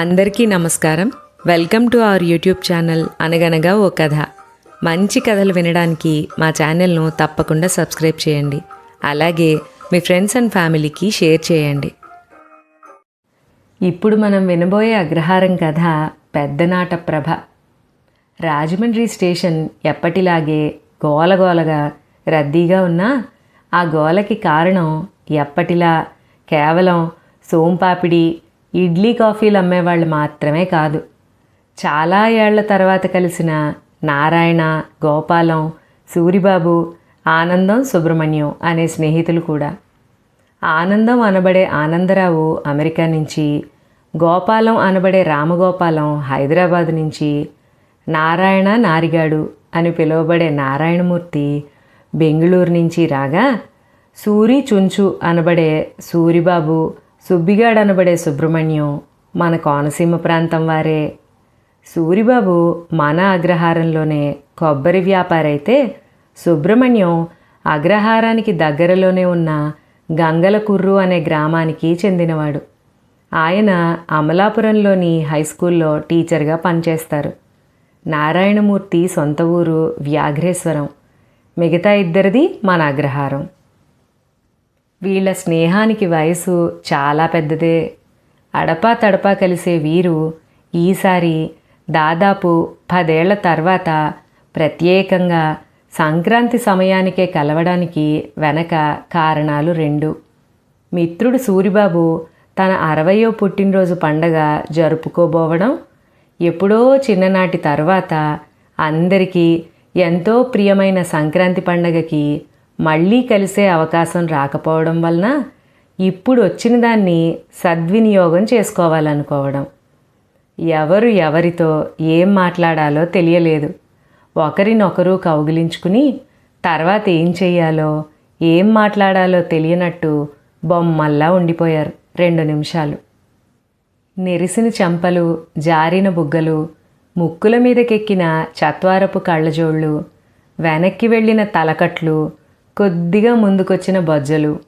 అందరికీ నమస్కారం. Welcome to our YouTube channel అనగనగా ఓ కథ. మంచి కథలు వినడానికి మా ఛానల్ను తప్పకుండా సబ్స్క్రైబ్ చేయండి. అలాగే మీ ఫ్రెండ్స్ అండ్ ఫ్యామిలీకి షేర్ చేయండి. ఇప్పుడు మనం వినబోయే అగ్రహారం కథ పెద్దనాట ప్రభ. రాజమండ్రి స్టేషన్ ఎప్పటిలాగే గోలగోలగా రద్దీగా ఉన్నా ఆ గోలకి కారణం ఎప్పటిలా కేవలం సోంపాపిడి ఇడ్లీ కాఫీలు అమ్మేవాళ్ళు మాత్రమే కాదు. చాలా ఏళ్ళ తర్వాత కలిసిన నారాయణ గోపాలం సూరిబాబు ఆనందం సుబ్రహ్మణ్యం అనే స్నేహితులు కూడా. ఆనందం అనబడే ఆనందరావు అమెరికా నుంచి గోపాలం అనబడే రామగోపాలం హైదరాబాద్ నుంచి నారాయణ నారిగాడు అని పిలువబడే నారాయణమూర్తి బెంగళూరు నుంచి రాగా సూరి చుంచు అనబడే సూరిబాబు సుబ్బిగాడు అనబడే సుబ్రహ్మణ్యం మన కోనసీమ ప్రాంతం వారే. సూరిబాబు మన అగ్రహారంలోనే కొబ్బరి వ్యాపారైతే సుబ్రహ్మణ్యం అగ్రహారానికి దగ్గరలోనే ఉన్న గంగలకుర్రు అనే గ్రామానికి చెందినవాడు. ఆయన అమలాపురంలోని హై స్కూల్లో టీచర్గా పనిచేస్తారు. నారాయణమూర్తి సొంత ఊరు వ్యాఘ్రేశ్వరం. మిగతా ఇద్దరిది మన అగ్రహారం. వీళ్ళ స్నేహానికి వయసు చాలా పెద్దదే. అడపా తడపా కలిసే వీరు ఈసారి దాదాపు పదేళ్ళ తర్వాత ప్రత్యేకంగా సంక్రాంతి సమయానికే కలవడానికి వెనక కారణాలు రెండు. మిత్రుడు సూరిబాబు తన అరవయో పుట్టినరోజు పండగ జరుపుకోబోవడం ఎప్పుడో చిన్ననాటి తర్వాత అందరికీ ఎంతో ప్రియమైన సంక్రాంతి పండగకి మళ్ళీ కలిసే అవకాశం రాకపోవడం వలన ఇప్పుడు వచ్చిన దాన్ని సద్వినియోగం చేసుకోవాలనుకోవడం. ఎవరు ఎవరితో ఏం మాట్లాడాలో తెలియలేదు. ఒకరినొకరు కౌగిలించుకుని తర్వాత ఏం చెయ్యాలో ఏం మాట్లాడాలో తెలియనట్టు బొమ్మల్లా ఉండిపోయారు రెండు నిమిషాలు. నెరిసిన చెంపలు జారిన బుగ్గలు ముక్కుల మీదకెక్కిన చత్వారపు కళ్ళజోళ్ళు వెనక్కి వెళ్ళిన తలకట్లు కొద్దిగా ముందుకొచ్చిన బొజ్జలు.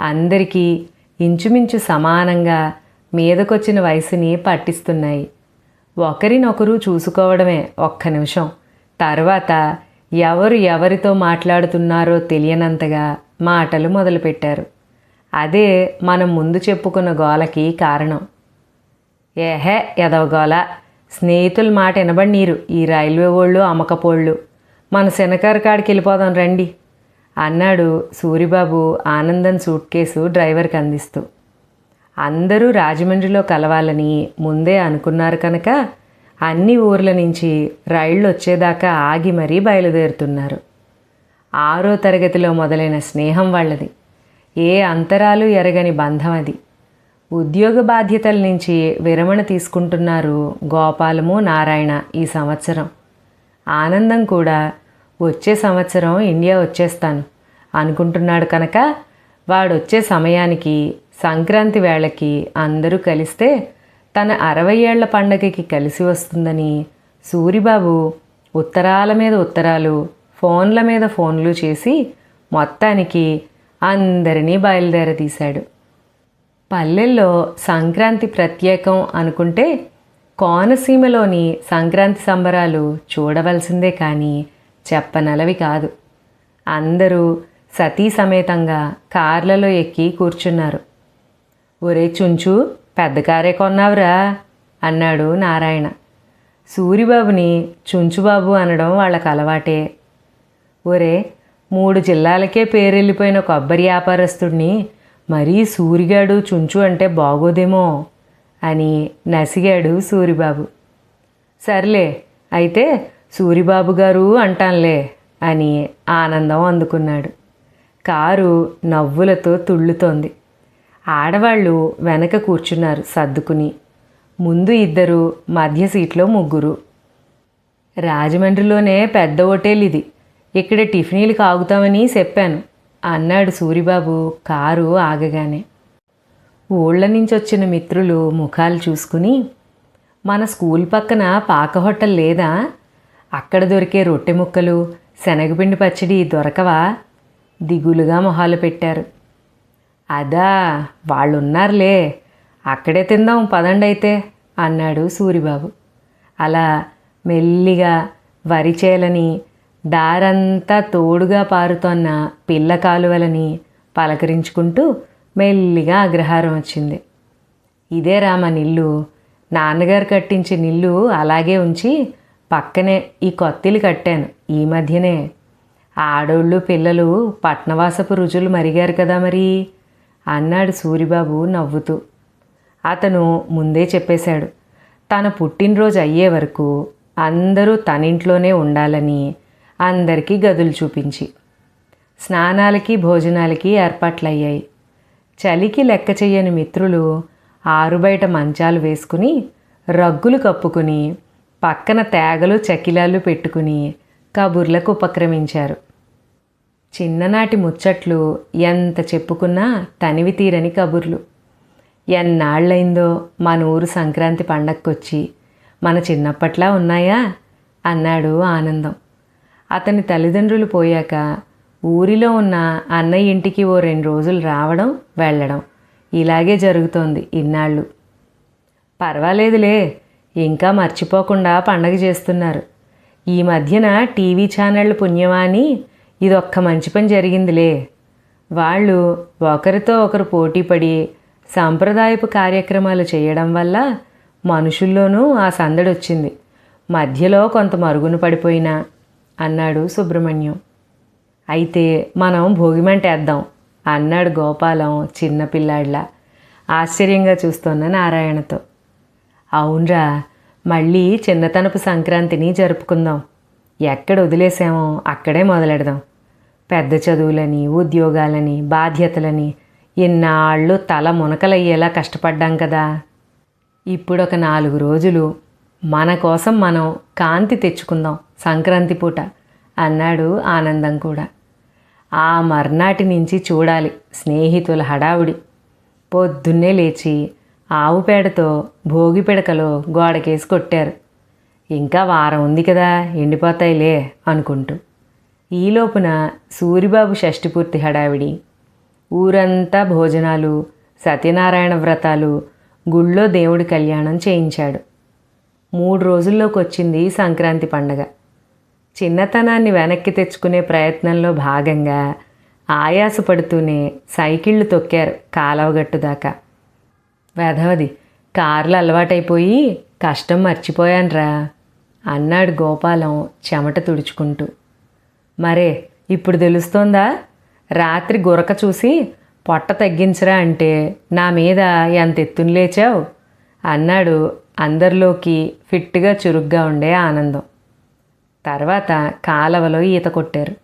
అందరికీ ఇంచుమించు సమానంగా మీదకొచ్చిన వయసుని పట్టిస్తున్నాయి. ఒకరినొకరు చూసుకోవడమే ఒక్క నిమిషం. తర్వాత ఎవరు ఎవరితో మాట్లాడుతున్నారో తెలియనంతగా మాటలు మొదలుపెట్టారు. అదే మనం ముందు చెప్పుకున్న గోలకి కారణం. ఏహే ఎదవ గోల. స్నేహితుల మాట వినబడినీరు ఈ రైల్వే వాళ్ళు అమ్మకపోళ్ళు. మన శనకారు కాడికి వెళ్ళిపోదాం రండి. అన్నాడు సూరిబాబు ఆనందన్ సూట్ కేసు డ్రైవర్కి అందిస్తూ. అందరూ రాజమండ్రిలో కలవాలని ముందే అనుకున్నారు కనుక అన్ని ఊర్ల నుంచి రైళ్ళు వచ్చేదాకా ఆగి మరీ బయలుదేరుతున్నారు. ఆరో తరగతిలో మొదలైన స్నేహం వాళ్ళది. ఏ అంతరాలు ఎరగని బంధం అది. ఉద్యోగ బాధ్యతల నుంచి విరమణ తీసుకుంటున్నారు గోపాలము నారాయణ ఈ సంవత్సరం. ఆనందం కూడా వచ్చే సంవత్సరం ఇండియా వచ్చేస్తాను. అనుకుంటున్నాడు కనుక వాడు వచ్చే సమయానికి సంక్రాంతి వేళకి అందరూ కలిస్తే తన అరవై ఏళ్ళ పండగకి కలిసి వస్తుందని సూరిబాబు ఉత్తరాల మీద ఉత్తరాలు ఫోన్ల మీద ఫోన్లు చేసి మొత్తానికి అందరినీ బయలుదేరదీశాడు. పల్లెల్లో సంక్రాంతి ప్రత్యేకం అనుకుంటే కోనసీమలోని సంక్రాంతి సంబరాలు చూడవలసిందే కానీ చెప్పనలవి కాదు. అందరూ సతీ సమేతంగా కార్లలో ఎక్కి కూర్చున్నారు. ఒరే చుంచు పెద్ద కారే కొన్నావురా అన్నాడు నారాయణ. సూరిబాబుని చుంచుబాబు అనడం వాళ్ళకి అలవాటే. ఒరే మూడు జిల్లాలకే పేరెళ్ళిపోయిన కొబ్బరి వ్యాపారస్తుడిని మరీ సూరిగాడు చుంచు అంటే బాగోదేమో అని నసిగాడు సూరిబాబు. సర్లే అయితే సూరిబాబు గారు అంటాంలే అని ఆనందం అందుకున్నాడు. కారు నవ్వులతో తుళ్ళుతోంది. ఆడవాళ్ళు వెనక కూర్చున్నారు సర్దుకుని. ముందు ఇద్దరు మధ్య సీట్లో ముగ్గురు. రాజమండ్రిలోనే పెద్ద హోటల్ ఇది. ఇక్కడ టిఫినీలు కాగుతామని చెప్పాను అన్నాడు సూరిబాబు కారు ఆగగానే. ఊళ్ళ నుంచి వచ్చిన మిత్రులు ముఖాలు చూసుకుని మన స్కూల్ పక్కన పాక హోటల్ లేదా? అక్కడ దొరికే రొట్టె ముక్కలు శనగపిండి పచ్చడి దొరకవా? దిగులుగా మొహాలు పెట్టారు. అదా వాళ్ళున్నారులే. అక్కడే తిందాం పదండి అయితే అన్నాడు సూరిబాబు. అలా మెల్లిగా వరిచేలని దారంతా తోడుగా పారుతోన్న పిల్ల కాలువలని పలకరించుకుంటూ మెల్లిగా అగ్రహారం వచ్చింది. ఇదే రామ నిల్లు. నాన్నగారు కట్టించే నిల్లు అలాగే ఉంచి పక్కనే ఈ కొత్తిల్లు కట్టాను ఈ మధ్యనే. ఆడోళ్ళు పిల్లలు పట్నవాసపు రుజులు మరిగారు కదా మరి? అన్నాడు సూరిబాబు నవ్వుతూ. అతను ముందే చెప్పేశాడు తన పుట్టినరోజు అయ్యే వరకు అందరూ తనింట్లోనే ఉండాలని అందరికీ గదులు చూపించి స్నానాలకి భోజనాలకి ఏర్పాట్లయ్యాయి. చలికి లెక్క చెయ్యని మిత్రులు ఆరుబయట మంచాలు వేసుకుని రగ్గులు కప్పుకుని పక్కన తేగలు చకిలాలు పెట్టుకుని కబుర్లకు ఉపక్రమించారు. చిన్ననాటి ముచ్చట్లు ఎంత చెప్పుకున్నా తనివి తీరని కబుర్లు. ఎన్నాళ్ళైందో మన ఊరు సంక్రాంతి పండక్కొచ్చి మన చిన్నప్పట్లా ఉన్నాయా? అన్నాడు ఆనందం. అతని తల్లిదండ్రులు పోయాక ఊరిలో ఉన్న అన్నయ్య ఇంటికి ఓ రెండు రోజులు రావడం వెళ్ళడం ఇలాగే జరుగుతోంది ఇన్నాళ్ళు. పర్వాలేదులే ఇంకా మర్చిపోకుండా పండగ చేస్తున్నారు. ఈ మధ్యన టీవీ ఛానళ్ళు పుణ్యమాని ఇదొక్క మంచి పని జరిగిందిలే. వాళ్ళు ఒకరితో ఒకరు పోటీపడి సాంప్రదాయపు కార్యక్రమాలు చేయడం వల్ల మనుషుల్లోనూ ఆ సందడి వచ్చింది మధ్యలో కొంత మరుగున పడిపోయినా అన్నాడు సుబ్రహ్మణ్యం. అయితే మనం భోగిమంటేద్దాం అన్నాడు గోపాలం చిన్నపిల్లాడిలా ఆశ్చర్యంగా చూస్తున్న నారాయణతో. అవునరా. మళ్ళీ చిన్నతనపు సంక్రాంతిని జరుపుకుందాం. ఎక్కడ వదిలేసామో అక్కడే మొదలెడదాం. పెద్ద చదువులని ఉద్యోగాలని బాధ్యతలని ఇన్నాళ్ళు తల మునకలయ్యేలా కష్టపడ్డాం కదా. ఇప్పుడు ఒక నాలుగు రోజులు మన కోసం మనం కాంతి తెచ్చుకుందాం సంక్రాంతి పూట అన్నాడు ఆనందం కూడా. ఆ మర్నాటి నుంచి చూడాలి స్నేహితుల హడావుడి. పొద్దున్నే లేచి ఆవు పేడతో భోగి పిడకలో గోడకేసి కొట్టారు. ఇంకా వారం ఉంది కదా ఎండిపోతాయిలే అనుకుంటూ. ఈలోపున సూరిబాబు షష్ఠిపూర్తి హడావిడి. ఊరంతా భోజనాలు సత్యనారాయణ వ్రతాలు గుళ్ళో దేవుడి కళ్యాణం చేయించాడు. మూడు రోజుల్లోకి వచ్చింది సంక్రాంతి పండగ. చిన్నతనాన్ని వెనక్కి తెచ్చుకునే ప్రయత్నంలో భాగంగా ఆయాసపడుతూనే సైకిళ్ళు తొక్కారు కాలవగట్టు దాకా వెధవది కార్లు అలవాటైపోయి కష్టం మర్చిపోయాన్రా అన్నాడు గోపాలం చెమట తుడుచుకుంటూ. మరే ఇప్పుడు తెలుస్తోందా? రాత్రి గురక చూసి పొట్ట తగ్గించరా అంటే నా మీద ఎంత ఎత్తున లేచావు? అన్నాడు అందరిలోకి ఫిట్గా చురుగ్గా ఉండే ఆనందం. తర్వాత కాలవలో ఈత కొట్టారు.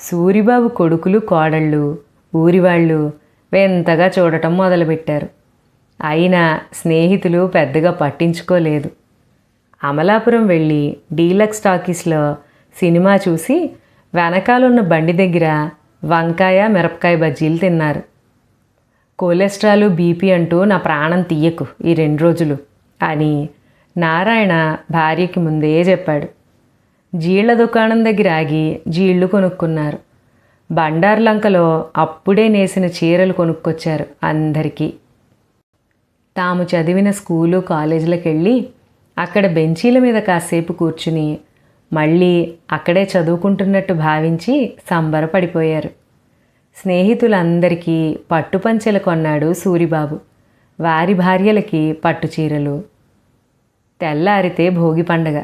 సూరిబాబు కొడుకులు కోడళ్ళు ఊరివాళ్ళు వింతగా చూడటం మొదలుపెట్టారు. అయినా స్నేహితులు పెద్దగా పట్టించుకోలేదు. అమలాపురం వెళ్ళి డీలక్స్ టాకీస్లో సినిమా చూసి వెనకాలన్న బండి దగ్గర వంకాయ మిరపకాయ బజ్జీలు తిన్నారు. కొలెస్ట్రాల్ బీపీ అంటూ నా ప్రాణం తీయకు ఈ రెండు రోజులు అని నారాయణ భార్యకి ముందే చెప్పాడు. జీళ్ళ దుకాణం దగ్గర ఆగి జీళ్ళు కొనుక్కున్నారు. బండార్లంకలో అప్పుడే నేసిన చీరలు కొనుక్కొచ్చారు అందరికీ. తాము చదివిన స్కూలు కాలేజీలకు వెళ్ళి అక్కడ బెంచీల మీద కాసేపు కూర్చుని మళ్ళీ అక్కడే చదువుకుంటున్నట్టు భావించి సంబరపడిపోయారు. స్నేహితులందరికీ పట్టుపంచెలు కొన్నాడు సూరిబాబు. వారి భార్యలకి పట్టుచీరలు. తెల్లారితే భోగి పండగ.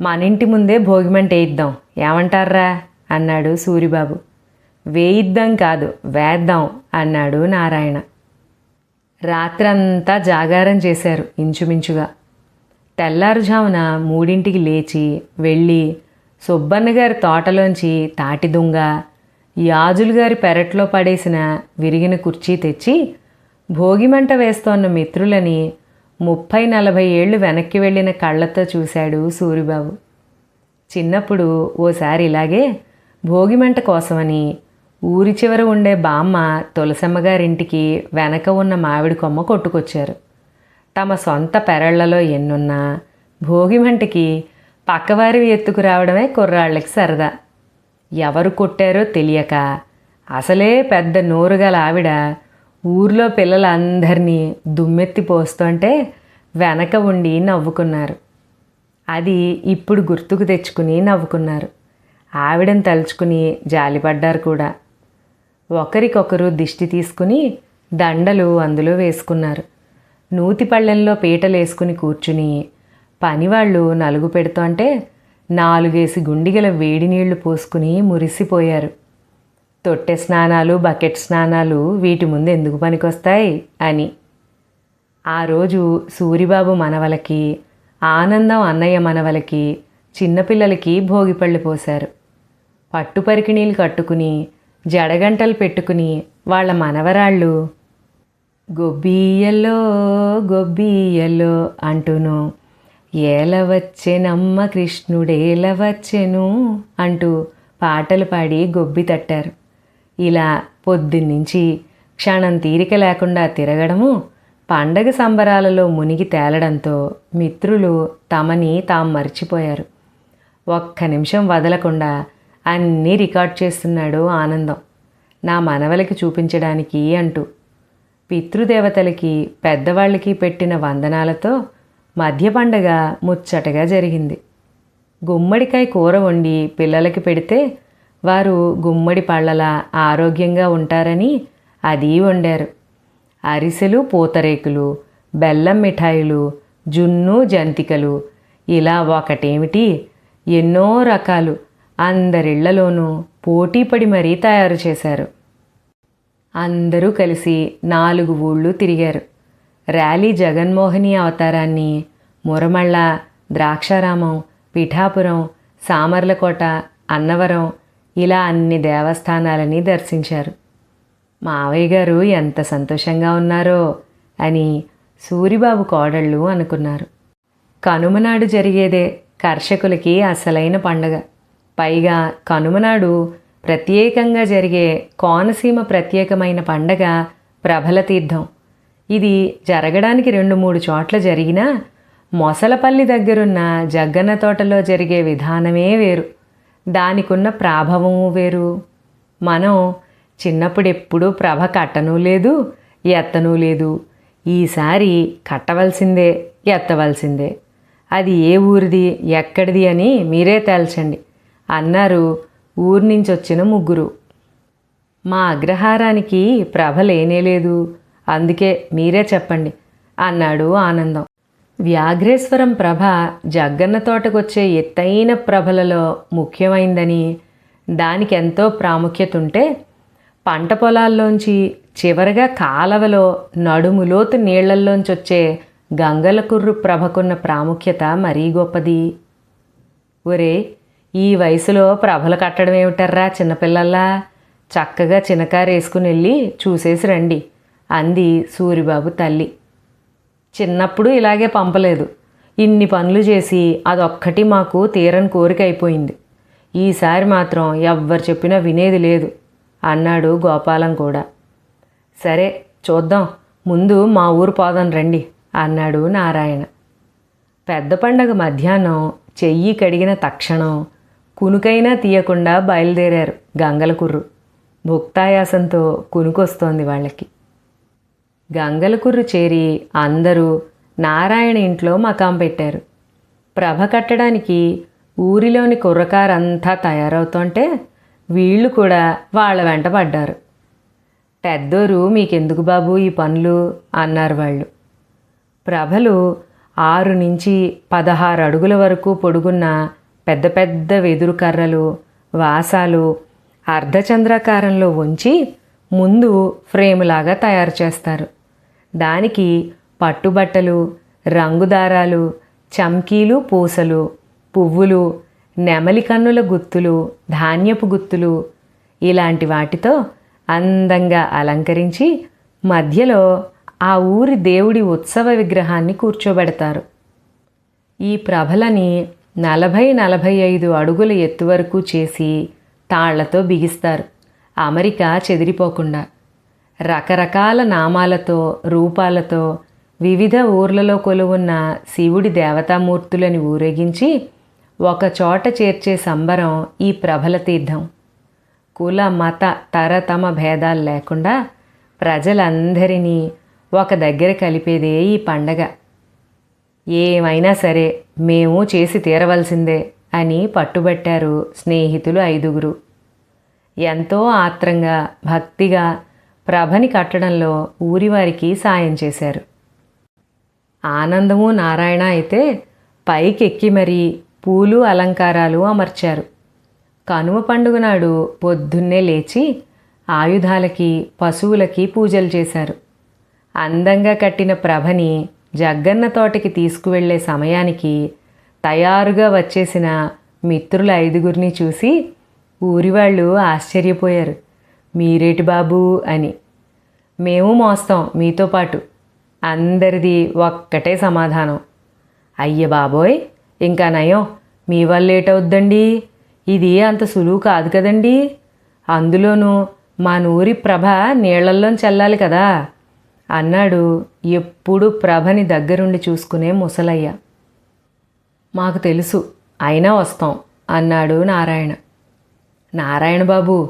మనింటి ముందే భోగిమంట వేయిద్దాం. ఏమంటారా అన్నాడు సూరిబాబు. వేయిద్దాం కాదు వేద్దాం అన్నాడు నారాయణ. రాత్రంతా జాగారం చేశారు ఇంచుమించుగా. తెల్లారుజామున మూడింటికి లేచి వెళ్ళి సుబ్బన్న గారి తోటలోంచి తాటి దుంగ యాజులు గారి పెరట్లో పడేసిన విరిగిన కుర్చీ తెచ్చి భోగిమంట వేస్తోన్న మిత్రులని ముప్పై నలభై ఏళ్ళు వెనక్కి వెళ్ళిన కళ్ళతో చూశాడు సూరిబాబు. చిన్నప్పుడు ఓసారి ఇలాగే భోగిమంట కోసమని ఊరి చివర ఉండే బామ్మ తులసమ్మ గారింటికి వెనక ఉన్న మామిడి కొమ్మ కొట్టుకొచ్చారు. తమ సొంత పెరళ్ళలో ఎన్నున్నా భోగిమంటికి పక్కవారివి ఎత్తుకురావడమే కుర్రాళ్ళకి సరదా. ఎవరు కొట్టారో తెలియక అసలే పెద్ద నోరుగల ఆవిడ ఊర్లో పిల్లలందరినీ దుమ్మెత్తి పోస్తుంటే వెనక ఉండి నవ్వుకున్నారు. అది ఇప్పుడు గుర్తుకు తెచ్చుకుని నవ్వుకున్నారు. ఆవిడని తలుచుకుని జాలిపడ్డారు కూడా. ఒకరికొకరు దిష్టి తీసుకుని దండలు అందులో వేసుకున్నారు. నూతి పీటలేసుకుని పీటలు వేసుకుని కూర్చుని పనివాళ్ళు నలుగు పెడుతుంటే నాలుగేసి గుండిగల వేడి నీళ్ళు పోసుకుని మురిసిపోయారు. తొట్టె స్నానాలు బకెట్ స్నానాలు వీటి ముందు ఎందుకు పనికొస్తాయి అని. ఆ రోజు సూరిబాబు మనవలకి ఆనందం అన్నయ్య మనవలకి చిన్నపిల్లలకి భోగిపళ్ళు పోశారు. పట్టు పరికిణీలు కట్టుకుని జడగంటలు పెట్టుకుని వాళ్ళ మనవరాళ్ళు గొబ్బియ్యలో గొబ్బియ్యలో అంటూను ఏల కృష్ణుడేలవచ్చెను కృష్ణుడేల అంటూ పాటలు పాడి గొబ్బి తట్టారు. ఇలా పొద్దున్నుంచి క్షణం తీరిక లేకుండా తిరగడము పండగ సంబరాలలో మునిగి తేలడంతో మిత్రులు తమని తాము మర్చిపోయారు. ఒక్క నిమిషం వదలకుండా అన్నీ రికార్డ్ చేస్తున్నాడు ఆనందం. నా మనవలకి చూపించడానికి అంటూ. పితృదేవతలకి పెద్దవాళ్ళకి పెట్టిన వందనాలతో మధ్య పండగ ముచ్చటగా జరిగింది. గుమ్మడికాయ కూర వండి పిల్లలకి పెడితే వారు గుమ్మడి పళ్ళలా ఆరోగ్యంగా ఉంటారని అది వండారు. అరిసెలు పూతరేకులు బెల్లం మిఠాయిలు జున్ను జంతికలు ఇలా ఒకటేమిటి? ఎన్నో రకాలు. అందరిళ్ళలోనూ పోటీపడి మరీ తయారు చేశారు. అందరూ కలిసి నాలుగు ఊళ్ళు తిరిగారు. ర్యాలీ జగన్మోహిని అవతారాన్ని మురమళ్ళ ద్రాక్షారామం పిఠాపురం సామర్లకోట అన్నవరం ఇలా అన్ని దేవస్థానాలని దర్శించారు. మావయ్య గారు ఎంత సంతోషంగా ఉన్నారో అని సూరిబాబు కోడళ్ళు అనుకున్నారు. కనుమనాడు జరిగేదే కర్షకులకి అసలైన పండగ. పైగా కనుమనాడు ప్రత్యేకంగా జరిగే కోనసీమ ప్రత్యేకమైన పండగ ప్రభల తీర్థం. ఇది జరగడానికి రెండు మూడు చోట్ల జరిగినా మొసలపల్లి దగ్గరున్న జగ్గన్న తోటలో జరిగే విధానమే వేరు. దానికున్న ప్రాభవము వేరు. మనం చిన్నప్పుడు ఎప్పుడూ ప్రభ కట్టనూ లేదు ఎత్తనూ లేదు. ఈసారి కట్టవలసిందే ఎత్తవలసిందే. అది ఏ ఊరిది ఎక్కడిది అని మీరే తేల్చండి. అన్నారు. ఊరి నుంచి వచ్చిన ముగ్గురు. మా అగ్రహారానికి ప్రభ లేనేలేదు అందుకే మీరే చెప్పండి అన్నాడు ఆనందం. వ్యాఘ్రేశ్వరం ప్రభ జగ్గన్న తోటకొచ్చే ఎత్తైన ప్రభలలో ముఖ్యమైందని దానికి ఎంతో ప్రాముఖ్యత ఉంటే పంట పొలాల్లోంచి చివరగా కాలవలో నడుములోతు నీళ్ళల్లోంచి వచ్చే గంగల కుర్రు ప్రభకున్న ప్రాముఖ్యత మరీ గొప్పది. ఒరే ఈ వయసులో ప్రభలు కట్టడం ఏమిటర్రా చిన్నపిల్లల్లా? చక్కగా చిన్నకారు వేసుకుని వెళ్ళి చూసేసి రండి అంది సూరిబాబు తల్లి. చిన్నప్పుడు ఇలాగే పంపలేదు. ఇన్ని పనులు చేసి అదొక్కటి మాకు తీరని కోరిక అయిపోయింది. ఈసారి మాత్రం ఎవ్వరు చెప్పినా వినేది లేదు అన్నాడు గోపాలం కూడా. సరే చూద్దాం ముందు మా ఊరు పోదాం రండి అన్నాడు నారాయణ. పెద్ద పండగ మధ్యాహ్నం చెయ్యి కడిగిన తక్షణం కునుకైనా తీయకుండా బయలుదేరారు గంగలకుర్రు భుక్తాయాసంతో కునుకొస్తోంది వాళ్ళకి. గంగలకుర్రు చేరి అందరూ నారాయణ ఇంట్లో మకాం పెట్టారు. ప్రభ కట్టడానికి ఊరిలోని కుర్రకారంతా తయారవుతుంటే వీళ్ళు కూడా వాళ్ళ వెంట పడ్డారు. పెద్దోరు మీకెందుకు బాబు ఈ పనులు? అన్నారు వాళ్ళు. ప్రభలు ఆరు నుంచి పదహారు అడుగుల వరకు పొడుగున్న పెద్ద పెద్ద వెదురు కర్రలు వాసాలు అర్ధచంద్రాకారంలో ఉంచి ముందు ఫ్రేములాగా తయారు చేస్తారు. దానికి పట్టుబట్టలు రంగుదారాలు చమ్కీలు పూసలు పువ్వులు నెమలి కన్నుల గుత్తులు ధాన్యపు గుత్తులు ఇలాంటి వాటితో అందంగా అలంకరించి మధ్యలో ఆ ఊరి దేవుడి ఉత్సవ విగ్రహాన్ని కూర్చోబెడతారు. ఈ ప్రభలని నలభై నలభై ఐదు అడుగుల ఎత్తు వరకు చేసి తాళ్ళతో బిగిస్తారు. అమరిక చెదిరిపోకుండా రకరకాల నామాలతో రూపాలతో వివిధ ఊర్లలో కొలువున్న శివుడి దేవతామూర్తులని ఊరేగించి ఒక చోట చేర్చే సంబరం ఈ ప్రభల తీర్థం. కుల మత తరతమ భేదాలు లేకుండా ప్రజలందరినీ ఒక దగ్గర కలిపేదే ఈ పండగ. ఏమైనా సరే మేము చేసి తీరవలసిందే అని పట్టుబట్టారు స్నేహితులు ఐదుగురు. ఎంతో ఆత్రంగా భక్తిగా ప్రభని కట్టడంలో ఊరివారికి సాయం చేశారు. ఆనందము నారాయణ అయితే పైకెక్కి మరీ పూలు అలంకారాలు అమర్చారు. కనుమ పండుగ నాడు పొద్దున్నే లేచి ఆయుధాలకి పశువులకి పూజలు చేశారు. అందంగా కట్టిన ప్రభని జగ్గన్న తోటకి తీసుకువెళ్ళే సమయానికి తయారుగా వచ్చేసిన మిత్రుల ఐదుగురిని చూసి ఊరివాళ్ళు ఆశ్చర్యపోయారు. మీరేటి బాబు? అని. మేము మోస్తాం మీతో పాటు. అందరిది ఒక్కటే సమాధానం. అయ్య బాబోయ్ ఇంకా నయం. మీ వల్ల లేటవుద్దండి ఇది అంత సులువు కాదు కదండి. అందులోనూ మా నూరి ప్రభ నీళ్ళల్లో చల్లాలి కదా. అన్నాడు. ఎప్పుడు ప్రభని దగ్గరుండి చూసుకునే ముసలయ్య. మాకు తెలుసు అయినా వస్తాం అన్నాడు నారాయణ. నారాయణ బాబు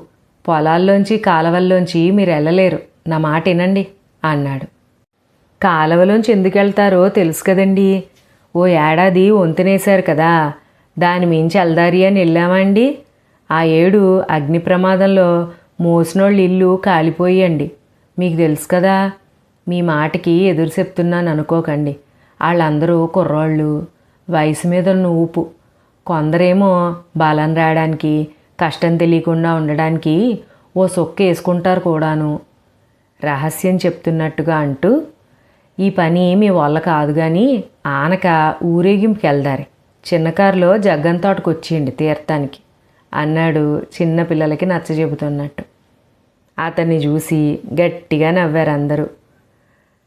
పొలాల్లోంచి కాలవల్లోంచి మీరు వెళ్ళలేరు నా మాట వినండి అన్నాడు. కాలవలోంచి ఎందుకు వెళ్తారో తెలుసు కదండి. ఓ ఏడాది వంతెనేశారు కదా దాని మించి అల్దారి అని వెళ్ళామండి ఆ ఏడు అగ్ని ప్రమాదంలో మోసినోళ్ళ ఇల్లు కాలిపోయండి మీకు తెలుసు కదా మీ మాటకి ఎదురు చెప్తున్నాను అనుకోకండి. వాళ్ళందరూ కుర్రాళ్ళు. వయసు మీద ఉన్న ఊపు. కొందరేమో బలం రావడానికి కష్టం తెలియకుండా ఉండడానికి ఓ సొక్క వేసుకుంటారు కూడాను. రహస్యం చెప్తున్నట్టుగా అంటూ ఈ పని మీ వల్ల కాదు కానీ ఆనక ఊరేగింపుకి వెళ్దారి. చిన్న కారులో జగ్గన్ తోటకు వచ్చేయండి తీర్థానికి అన్నాడు చిన్న పిల్లలకి నచ్చజెబుతున్నట్టు. అతన్ని చూసి గట్టిగా నవ్వారు అందరూ.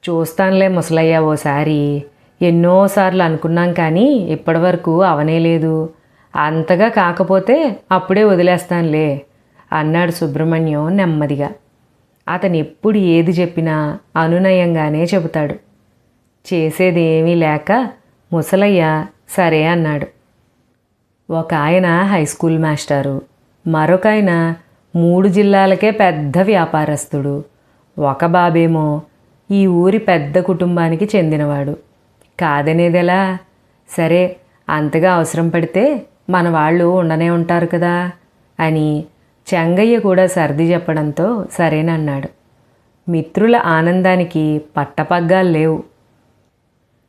చూస్తానులే ముసలయ్య ఓసారి. ఎన్నోసార్లు అనుకున్నాం కానీ ఇప్పటివరకు అవనే లేదు. అంతగా కాకపోతే అప్పుడే వదిలేస్తానులే అన్నాడు సుబ్రహ్మణ్యం నెమ్మదిగా. అతను ఎప్పుడు ఏది చెప్పినా అనునయంగానే చెబుతాడు. చేసేదేమీ లేక ముసలయ్య సరే అన్నాడు. ఒక ఆయన హై స్కూల్ మాస్టారు మరొక ఆయన మూడు జిల్లాలకే పెద్ద వ్యాపారస్తుడు ఒక బాబేమో ఈ ఊరి పెద్ద కుటుంబానికి చెందినవాడు. కాదనేదెలా? సరే అంతగా అవసరం పడితే మన వాళ్ళు ఉండనే ఉంటారు కదా అని చెంగయ్య కూడా సర్ది చెప్పడంతో సరేనన్నాడు. మిత్రుల ఆనందానికి పట్టపగ్గాలు లేవు.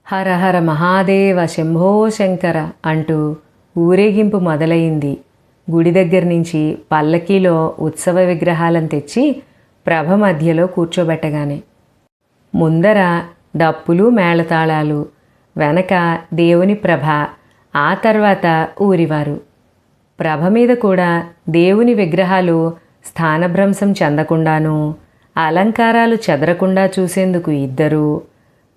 హర హర మహాదేవ శంభో శంకర అంటూ ఊరేగింపు మొదలయింది గుడి దగ్గర నుంచి పల్లకీలో ఉత్సవ విగ్రహాలను తెచ్చి ప్రభ మధ్యలో కూర్చోబెట్టగానే ముందర డప్పులు మేళతాళాలు వెనక దేవుని ప్రభ ఆ తర్వాత ఊరివారు. ప్రభ మీద కూడా దేవుని విగ్రహాలు స్థానభ్రంశం చెందకుండాను అలంకారాలు చెదరకుండా చూసేందుకు ఇద్దరు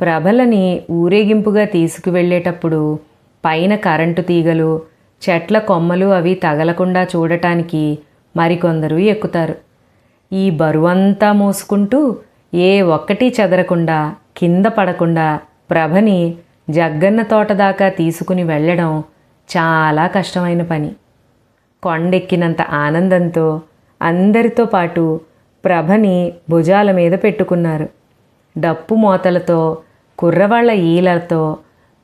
ప్రభలని ఊరేగింపుగా తీసుకువెళ్ళేటప్పుడు పైన కరెంటు తీగలు చెట్ల కొమ్మలు అవి తగలకుండా చూడటానికి మరికొందరు ఎక్కుతారు. ఈ బరువంతా మోసుకుంటూ ఏ ఒక్కటి చెదరకుండా కింద పడకుండా ప్రభని జగ్గన్న తోట దాకా తీసుకుని వెళ్ళడం చాలా కష్టమైన పని. కొండెక్కినంత ఆనందంతో అందరితో పాటు ప్రభని భుజాల మీద పెట్టుకున్నారు. డప్పు మోతలతో కుర్రవాళ్ళ ఈలతో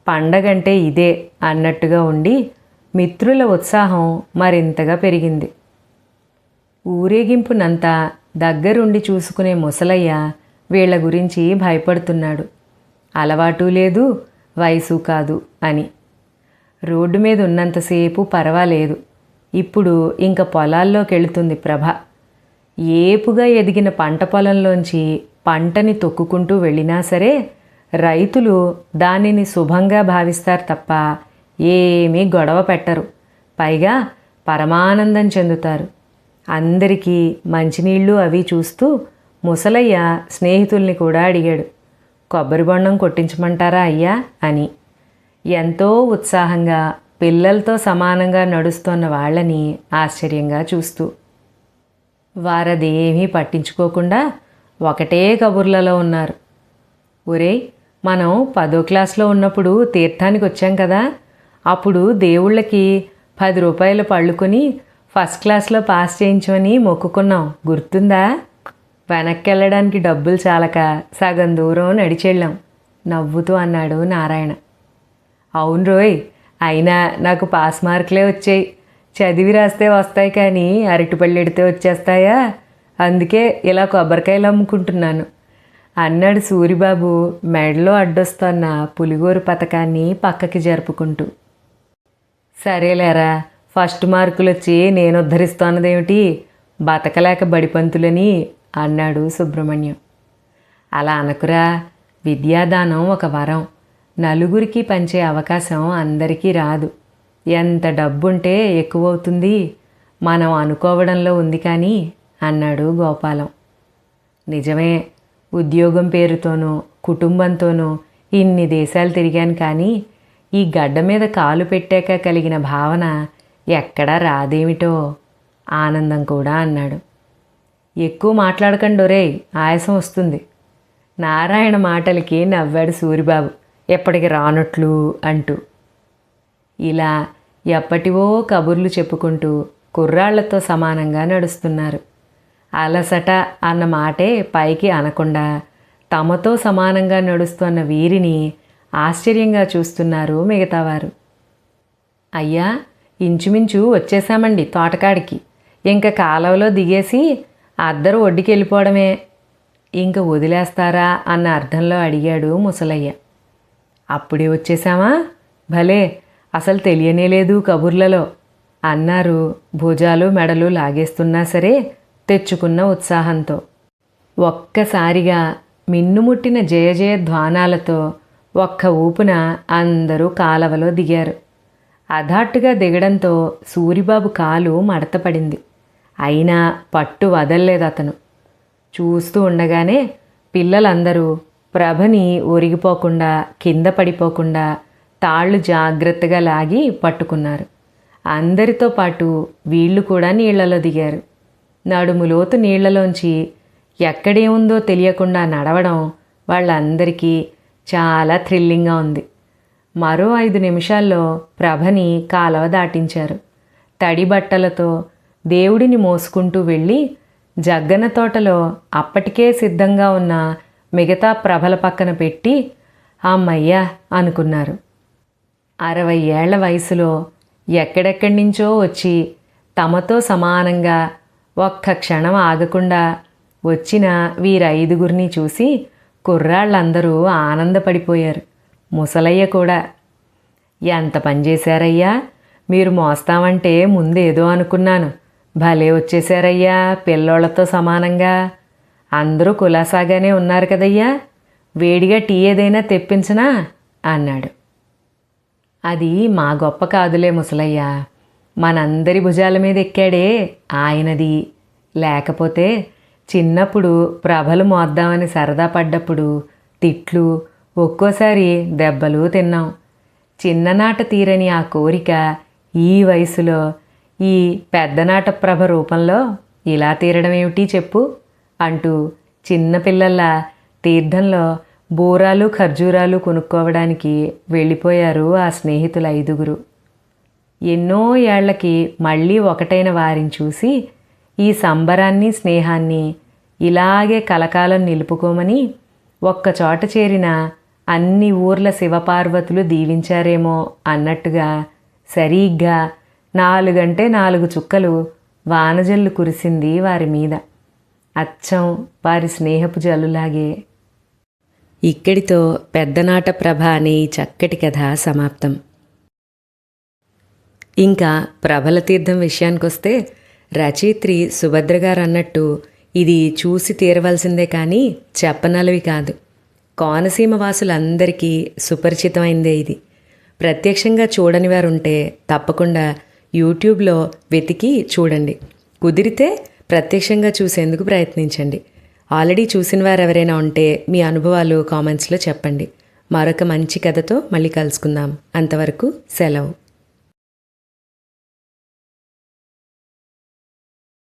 పండగంటే ఇదే అన్నట్టుగా ఉండి మిత్రుల ఉత్సాహం మరింతగా పెరిగింది. ఊరేగింపునంతా దగ్గరుండి చూసుకునే ముసలయ్య వీళ్ళ గురించి భయపడుతున్నాడు. అలవాటు లేదు వయసు కాదు అని. రోడ్డు మీద ఉన్నంతసేపు పర్వాలేదు. ఇప్పుడు ఇంక పొలాల్లోకి వెళుతుంది ప్రభ. ఏపుగా ఎదిగిన పంట పొలంలోంచి పంటని తొక్కుకుంటూ వెళ్ళినా సరే రైతులు దానిని శుభంగా భావిస్తారు తప్ప ఏమీ గొడవ పెట్టరు. పైగా పరమానందం చెందుతారు. అందరికీ మంచినీళ్ళు అవి చూస్తూ ముసలయ్య స్నేహితుల్ని కూడా అడిగాడు. కొబ్బరి బొండం కొట్టించమంటారా అయ్యా అని. ఎంతో ఉత్సాహంగా పిల్లలతో సమానంగా నడుస్తున్న వాళ్ళని ఆశ్చర్యంగా చూస్తూ. వారదేమీ పట్టించుకోకుండా ఒకటే కబుర్లలో ఉన్నారు. ఒరేయ్ మనం పదో క్లాస్లో ఉన్నప్పుడు తీర్థానికి వచ్చాం కదా. అప్పుడు దేవుళ్ళకి పది రూపాయలు పళ్ళుకొని ఫస్ట్ క్లాస్లో పాస్ చేయించమని మొక్కుకున్నాం. గుర్తుందా? వెనక్కి వెళ్ళడానికి డబ్బులు చాలక సగం దూరం నడిచెళ్ళాం. నవ్వుతూ అన్నాడు నారాయణ. అవును రోయ్ అయినా నాకు పాస్ మార్కులే వచ్చాయి. చదివి రాస్తే వస్తాయి కానీ అరటిపళ్ళు ఎడితే వచ్చేస్తాయా? అందుకే ఇలా కొబ్బరికాయలు అమ్ముకుంటున్నాను. అన్నాడు సూరిబాబు మెడలో అడ్డొస్తున్న పులిగోరు పథకాన్ని పక్కకి జరుపుకుంటూ. సరేలేరా ఫస్ట్ మార్కులు వచ్చి నేను ఉద్ధరిస్తున్నదేమిటి బతకలేక బడిపంతులని అన్నాడు సుబ్రహ్మణ్యం. అలా అనకురా విద్యాదానం ఒక వరం. నలుగురికి పంచే అవకాశం అందరికీ రాదు. ఎంత డబ్బుంటే ఎక్కువవుతుంది. మనం అనుకోవడంలో ఉంది కానీ అన్నాడు గోపాలం. నిజమే ఉద్యోగం పేరుతోనూ కుటుంబంతోనూ ఇన్ని దేశాలు తిరిగాను కానీ ఈ గడ్డ మీద కాలు పెట్టాక కలిగిన భావన ఎక్కడా రాదేమిటో ఆనందం కూడా అన్నాడు. ఎక్కువ మాట్లాడకండి ఒరేయ్ ఆయాసం వస్తుంది. నారాయణ మాటలకి నవ్వాడు సూరిబాబు. ఎప్పటికి రానట్లు అంటూ. ఇలా ఎప్పటివో కబుర్లు చెప్పుకుంటూ కుర్రాళ్ళతో సమానంగా నడుస్తున్నారు. అలసట అన్న మాటే పైకి అనకుండా తమతో సమానంగా నడుస్తున్న వీరిని ఆశ్చర్యంగా చూస్తున్నారు మిగతావారు. అయ్యా ఇంచుమించు వచ్చేసామండి తోటకాడికి. ఇంక కాలువలో దిగేసి అద్దరు ఒడ్డుకి వెళ్ళిపోవడమే ఇంక వదిలేస్తారా అన్న అర్థంలో అడిగాడు ముసలయ్య. అప్పుడే వచ్చేసామా? భలే! అసలు తెలియనే లేదు కబుర్లలో. అన్నారు భుజాలు మెడలు లాగేస్తున్నా సరే తెచ్చుకున్న ఉత్సాహంతో. ఒక్కసారిగా మిన్నుముట్టిన జయ జయ ధ్వానాలతో ఒక్క ఊపున అందరూ కాలవలో దిగారు. అధాట్టుగా దిగడంతో సూరిబాబు కాలు మడతపడింది. అయినా పట్టు వదల్లేదు అతను. చూస్తూ ఉండగానే పిల్లలందరూ ప్రభని ఒరిగిపోకుండా కింద పడిపోకుండా తాళ్ళు జాగ్రత్తగా లాగి పట్టుకున్నారు. అందరితో పాటు వీళ్ళు కూడా నీళ్ళలో దిగారు. నడుములోతు నీళ్ళలోంచి ఎక్కడేముందో తెలియకుండా నడవడం వాళ్ళందరికీ చాలా థ్రిల్లింగ్గా ఉంది. మరో ఐదు నిమిషాల్లో ప్రభని కాలవ దాటించారు. తడి బట్టలతో దేవుడిని మోసుకుంటూ వెళ్ళి జగ్గన తోటలో అప్పటికే సిద్ధంగా ఉన్న మిగతా ప్రభల పక్కన పెట్టి అమ్మయ్యా అనుకున్నారు. అరవై ఏళ్ళ వయసులో ఎక్కడెక్కడి నుంచో వచ్చి తమతో సమానంగా ఒక్క క్షణం ఆగకుండా వచ్చిన వీరైదుగురిని చూసి కుర్రాళ్ళందరూ ఆనందపడిపోయారు. ముసలయ్య కూడా ఎంత పనిచేశారయ్యా మీరు మోస్తామంటే ముందేదో అనుకున్నాను. భలే వచ్చేశారయ్యా పిల్లోళ్ళతో సమానంగా. అందరూ కులాసాగానే ఉన్నారు కదయ్యా. వేడిగా టీ ఏదైనా తెప్పించనా? అన్నాడు. అది మా గొప్ప కాదులే ముసలయ్య. మనందరి భుజాల మీద ఎక్కాడే ఆయనది. లేకపోతే చిన్నప్పుడు ప్రభలు మోద్దామని సరదా పడ్డప్పుడు తిట్లు ఒక్కోసారి దెబ్బలు తిన్నాం. చిన్ననాట తీరని ఆ కోరిక ఈ వయసులో ఈ పెద్దనాట ప్రభ రూపంలో ఇలా తీరడం ఏమిటి చెప్పు అంటూ చిన్నపిల్లల తీర్థంలో బూరాలు ఖర్జూరాలు కొనుక్కోవడానికి వెళ్ళిపోయారు ఆ స్నేహితుల ఐదుగురు. ఎన్నో ఏళ్ళకి మళ్ళీ ఒకటైన వారిని చూసి ఈ సంబరాన్ని స్నేహాన్ని ఇలాగే కలకాలం నిలుపుకోమని ఒక్కచోట చేరిన అన్ని ఊర్ల శివపార్వతులు దీవించారేమో అన్నట్టుగా సరిగ్గా నాలుగంటే నాలుగు చుక్కలు వానజల్లు కురిసింది వారి మీద. అచ్చం వారి స్నేహపు జల్లులాగే. ఇక్కడితో పెద్దనాట ప్రభ అనే ఈ చక్కటి కథ సమాప్తం. ఇంకా ప్రభల తీర్థం విషయానికొస్తే రచయిత్రి సుభద్ర గారు అన్నట్టు ఇది చూసి తీరవలసిందే కానీ చెప్పనలవి కాదు. కోనసీమ వాసులందరికీ సుపరిచితమైందే ఇది. ప్రత్యక్షంగా చూడని వారుంటే తప్పకుండా యూట్యూబ్లో వెతికి చూడండి. కుదిరితే ప్రత్యక్షంగా చూసేందుకు ప్రయత్నించండి. ఆల్రెడీ చూసిన వారు ఎవరైనా ఉంటే మీ అనుభవాలు కామెంట్స్లో చెప్పండి. మరొక మంచి కథతో మళ్ళీ కలుసుకుందాం. అంతవరకు సెలవు.